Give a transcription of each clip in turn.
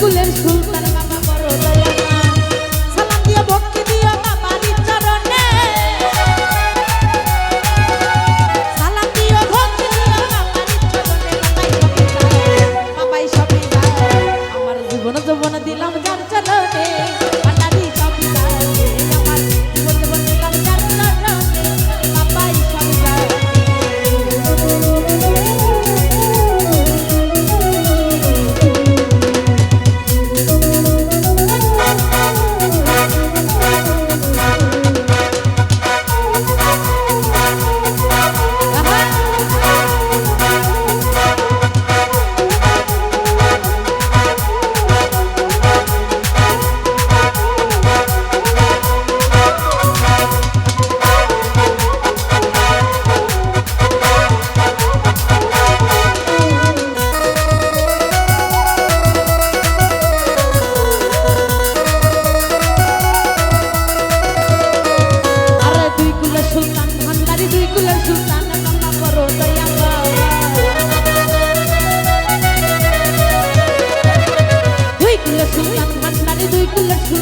কুলের সুলতান বাবা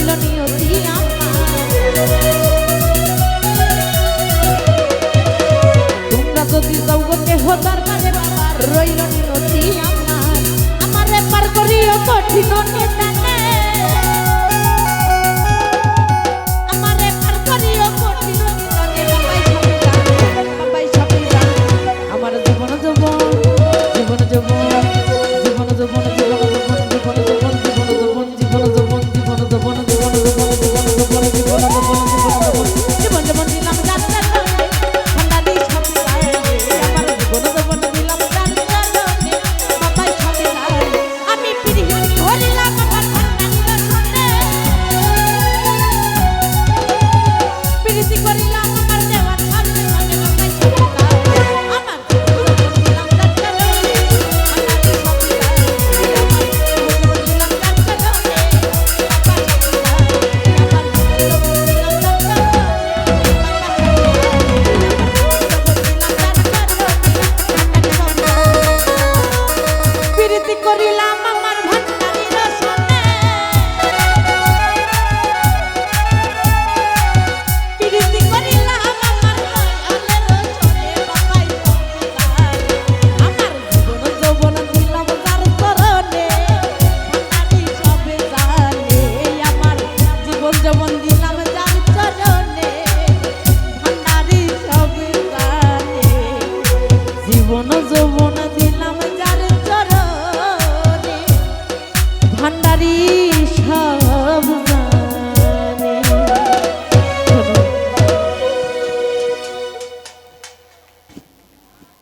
হইল নিয়তি তোমরা যদি যাও দেহ দরকারে মানে বাবা রইল নিয়তি আমার। আমার পার করিও কঠিন জীবন যৌব